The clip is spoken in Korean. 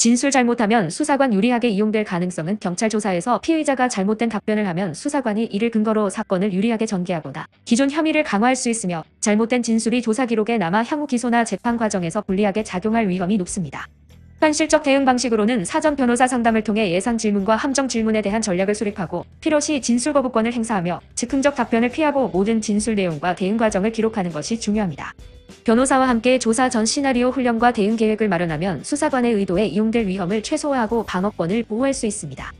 진술 잘못하면 수사관 유리하게 이용될 가능성은 경찰 조사에서 피의자가 잘못된 답변을 하면 수사관이 이를 근거로 사건을 유리하게 전개하거나 기존 혐의를 강화할 수 있으며 잘못된 진술이 조사 기록에 남아 향후 기소나 재판 과정에서 불리하게 작용할 위험이 높습니다. 현실적 대응 방식으로는 사전 변호사 상담을 통해 예상 질문과 함정 질문에 대한 전략을 수립하고 필요시 진술 거부권을 행사하며 즉흥적 답변을 피하고 모든 진술 내용과 대응 과정을 기록하는 것이 중요합니다. 변호사와 함께 조사 전 시나리오 훈련과 대응 계획을 마련하면 수사관의 의도에 이용될 위험을 최소화하고 방어권을 보호할 수 있습니다.